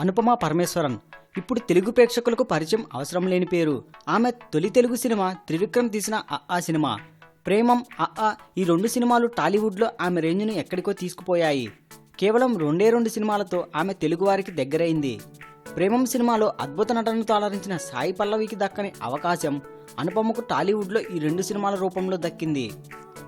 అనుపమ పరమేశ్వరన్. ఇప్పుడు తెలుగు ప్రేక్షకులకు పరిచయం అవసరం లేని పేరు. ఆమె తొలి తెలుగు సినిమా త్రివిక్రమ్ తీసిన ఆ సినిమా. ప్రేమం అ ఆ ఈ రెండు సినిమాలు టాలీవుడ్లో ఆమె రేంజ్ను ఎక్కడికో తీసుకుపోయాయి. కేవలం రెండే రెండు సినిమాలతో ఆమె తెలుగువారికి దగ్గరైంది. ప్రేమం సినిమాలో అద్భుత నటనతో అలరించిన సాయి పల్లవికి దక్కని అవకాశం అనుపమకు టాలీవుడ్లో ఈ రెండు సినిమాల రూపంలో దక్కింది.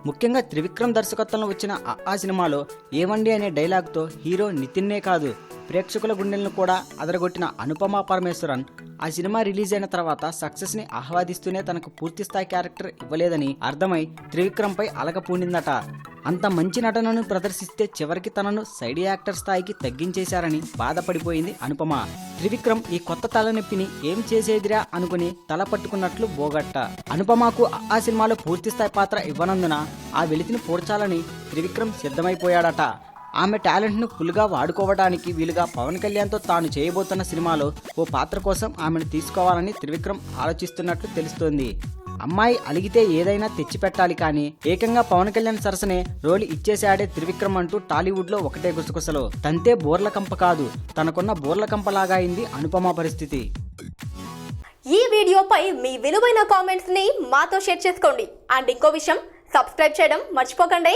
ముఖ్యంగా త్రివిక్రమ్ దర్శకత్వంలో వచ్చిన ఆ సినిమాలో ఏవండి అనే డైలాగ్తో హీరో నితిన్నే కాదు ప్రేక్షకుల గుండెలను కూడా అదరగొట్టిన అనుపమ పరమేశ్వరన్ ఆ సినిమా రిలీజ్ అయిన తర్వాత సక్సెస్ని ఆహ్వాదిస్తూనే తనకు పూర్తి స్థాయి క్యారెక్టర్ ఇవ్వలేదని అర్థమై త్రివిక్రమ్ పై అలకపూనిందట అంత మంచి నటనను ప్రదర్శిస్తే చివరికి తనను సైడ్ యాక్టర్ స్థాయికి తగ్గించేశారని బాధపడిపోయింది అనుపమ. త్రివిక్రమ్ ఈ కొత్త తలనొప్పిని ఏం చేసేదిరా అనుకుని తల పట్టుకున్నట్లు బోగట్ట. అనుపమకు ఆ- సినిమాలో పూర్తిస్థాయి పాత్ర ఇవ్వనందున ఆ వెలితిని పూడ్చాలని త్రివిక్రమ్ సిద్ధమైపోయాడట. ఆమె టాలెంట్ను ఫుల్గా వాడుకోవడానికి వీలుగా పవన్ కళ్యాణ్తో తాను చేయబోతున్న సినిమాలో ఓ పాత్ర కోసం ఆమెను తీసుకోవాలని త్రివిక్రమ్ ఆలోచిస్తున్నట్లు తెలుస్తోంది. అమ్మాయి అలిగితే ఏదైనా తెచ్చిపెట్టాలి కానీ ఏకంగా పవన్ కళ్యాణ్ సరసనే రోల్ ఇచ్చేసాడే త్రివిక్రమ్ అంటూ టాలీవుడ్లో ఒకటే గుసగుసలు. తంతే బోర్ల కంప కాదు తనకున్న బోర్ల కంపలాగా అయింది అనుపమ పరిస్థితి. ఈ వీడియోపై మీ విలువైన కామెంట్స్ని మాతో షేర్ చేసుకోండి. అండ్ ఇంకో విషయం సబ్స్క్రైబ్ చేయడం మర్చిపోకండి.